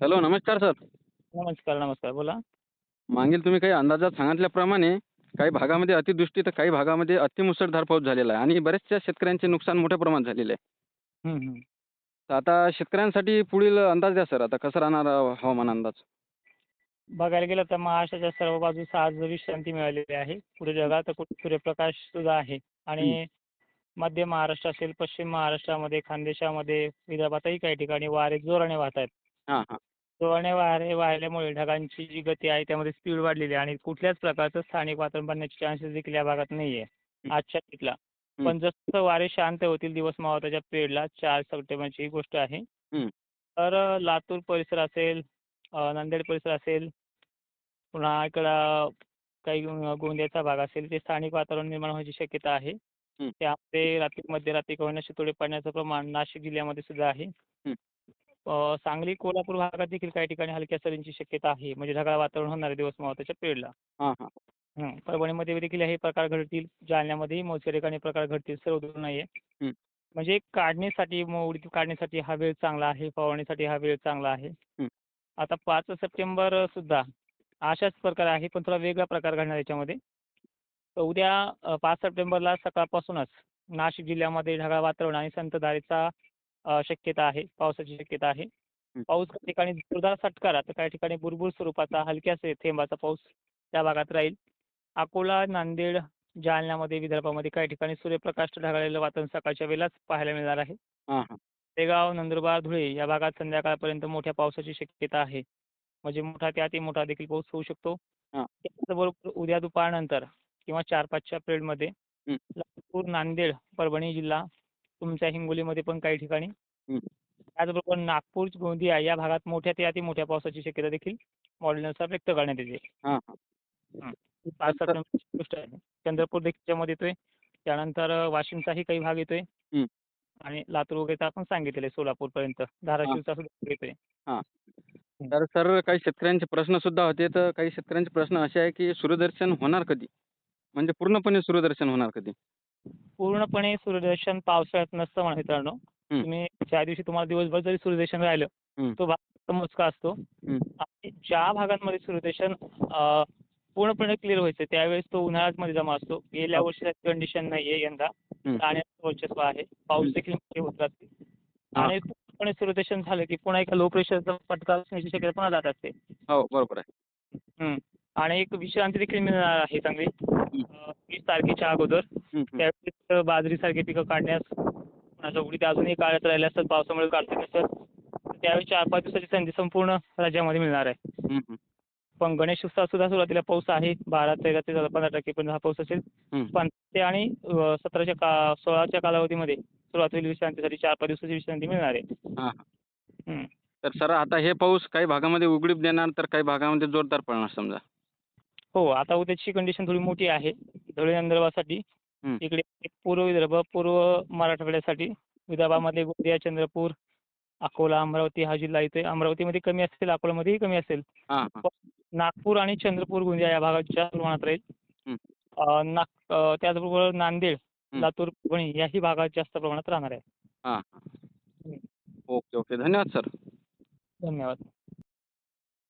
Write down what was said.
Hello नमस्कार sir. नमस्कार नमस्कार. बोला. मागील तुम्ही काही अंदाजात सांगितल्याप्रमाणे काही भागामध्ये अतिवृष्टी तर काही भागामध्ये अतिमुसळधार पाऊस झालेला आहे आणि बऱ्याचशा शेतकऱ्यांचे नुकसान मोठ्या प्रमाणात झालेलं आहे. हम्म, हम्म. तर आता शेतकऱ्यांसाठी पुढील अंदाज द्या सर आता कसं राहणार अं, हवामान अंदाज? बघायला गेलं तर महाराष्ट्राच्या सर्व बाजूस आज विश्रांती मिळालेली आहे. पुढे जगात कुठे सूर्यप्रकाश सुद्धा आहे. आणि मध्य महाराष्ट्र असेल पश्चिम महाराष्ट्रामध्ये खानदेशामध्ये विदर्भातही काही ठिकाणी वारे जोराने वाहत आहेत हां हां. जोराने वारे वाहिल्यामुळे ढगांची जी गती आहे त्यामध्ये स्पीड वाढलेली आहे आणि कुठल्याच प्रकारचं स्थानिक वातावरण बनण्याचे चान्सेस देखील या भागात नाही आहे आजच्या तिथला. पण जसं वारे शांत होतील दिवस मावळाच्या पिरियडला चार सप्टेंबरची ही गोष्ट आहे. तर लातूर परिसर असेल नांदेड परिसर असेल पुन्हा इकडं काही गोंदियाचा भाग असेल ते स्थानिक वातावरण निर्माण व्हायची शक्यता आहे. त्यामध्ये रात्री मध्यरात्री का होईना शितोडे पडण्याचं प्रमाण नाशिक जिल्ह्यामध्ये सुद्धा आहे. सांगली कोल्हापूर भागात देखील काही ठिकाणी हलक्या सरींची शक्यता आहे. म्हणजे ढगाळ वातावरण होणार आहे दिवस मावळाच्या पिरियडला हां. परभणीमध्ये देखील हे प्रकार घडतील. जालन्यामध्येही मोजके ठिकाणी प्रकार घडतील. सर्व दूर नाही आहे हं. म्हणजे काढणीसाठी उडीद काढणीसाठी हा वेळ चांगला आहे. फवारणीसाठी हा वेळ चांगला आहे. आता पाच सप्टेंबर सुद्धा अशाच प्रकार आहे पण थोडा वेगळा प्रकार घडणार याच्यामध्ये. तर उद्या पाच सप्टेंबरला सकाळपासूनच नाशिक जिल्ह्यामध्ये ढगाळ वातावरण आणि संतधारेचा शक्यता आहे पावसाची शक्यता आहे. पाऊस काही ठिकाणी जोरदार सटकारा तर काही ठिकाणी बुरबुर स्वरूपाचा हलक्याचे थेंबाचा पाऊस त्या भागात राहील. अकोला नांदेड जालन्यामध्ये विदर्भामध्ये काही ठिकाणी सूर्यप्रकाश ढगाळलेलं वातावरण सकाळच्या वेळेलाच पाहायला मिळणार आहे. शेगाव नंदुरबार धुळे या भागात संध्याकाळपर्यंत मोठ्या पावसाची शक्यता आहे. म्हणजे मोठा ते अतिमोठा देखील पाऊस होऊ शकतो. हां. त्याचबरोबर उद्या दुपारनंतर किंवा चार पाचच्या पिरियडमध्ये नांदेड परभणी जिल्हा तुमच्या हिंगोलीमध्ये पण काही ठिकाणी. हं. त्याचबरोबर नागपूर गोंदिया या भागात मोठ्या ते अतिमोठ्या पावसाची शक्यता देखील मॉडेलनुसार व्यक्त करण्यात येते. पाच गोष्ट आहे. चंद्रपूर देखील त्यामध्ये येतोय. त्यानंतर वाशिमचाही काही भाग येतोय. हं. आणि लातूर वगैरे आपण सांगितलेलं आहे सोलापूरपर्यंत. धाराशिवचा सुद्धा येतोय. तर सर काही शेतकऱ्यांचे प्रश्न सुद्धा होते. तर काही शेतकऱ्यांचे प्रश्न असे आहे की सूर्यदर्शन होणार कधी? म्हणजे पूर्णपणे सूर्यदर्शन होणार कधी? पूर्णपणे सूर्यदर्शन पावसाळ्यात नसतं म्हणा मित्रांनो. तुम्ही ज्या दिवशी तुम्हाला दिवसभर जरी सूर्यदर्शन राहिलं. तो भाग मोजका असतो. आणि ज्या भागांमध्ये सूर्यदर्शन पूर्णपणे क्लिअर व्हायचं त्यावेळेस तो उन्हाळ्यामध्ये जमा असतो गेल्या हो. वर्षी कंडिशन नाही आहे यंदा. राहण्याचं वर्चस्व आहे पाऊस. देखील होत राहते. आणि पूर्णपणे सूर्यदर्शन झालं की पुन्हा एका लो प्रेशरचा फटका असण्याची शक्यता पुन्हा जात असते हो बरोबर आहे. आणि एक विश्रांती देखील मिळणार आहे चांगली वीस तारखेच्या अगोदर. त्यावेळेस बाजरीसारखी पिकं काढण्यास पुन्हा उडीद अजूनही काढत राहिले असतात पावसामुळे काढता नसतात तर त्यावेळी चार पाच दिवसाची संधी संपूर्ण राज्यामध्ये मिळणार आहे. पण गणेश उत्सवात सुद्धा सुरुवातीला पाऊस आहे बारा तेरा ते पंधरा टक्केपर्यंत हा पाऊस असेल. पण ते आणि सतराच्या का सोळाच्या कालावधीमध्ये सुरुवात होईल विश्रांतीसाठी चार पाच दिवसाची विश्रांती मिळणार आहे. तर सर आता हे पाऊस काही भागामध्ये उघडीप देणार तर काही भागामध्ये जोरदार पडणार समजा हो आता उद्याची कंडिशन थोडी मोठी आहे धुळे नंदुरबारसाठी. इकडे पूर्व विदर्भ पूर्व मराठवाड्यासाठी विदर्भामध्ये गोंदिया चंद्रपूर अकोला अमरावती हा जिल्हा येतोय अमरावतीमध्ये कमी असेल अकोल्यामध्येही कमी असेल. नागपूर आणि चंद्रपूर गोंदिया या भागात जास्त प्रमाणात राहील. नाग त्याचबरोबर नांदेड. लातूर परभणी याही भागात जास्त प्रमाणात राहणार आहे. Okay okay. धन्यवाद सर. धन्यवाद.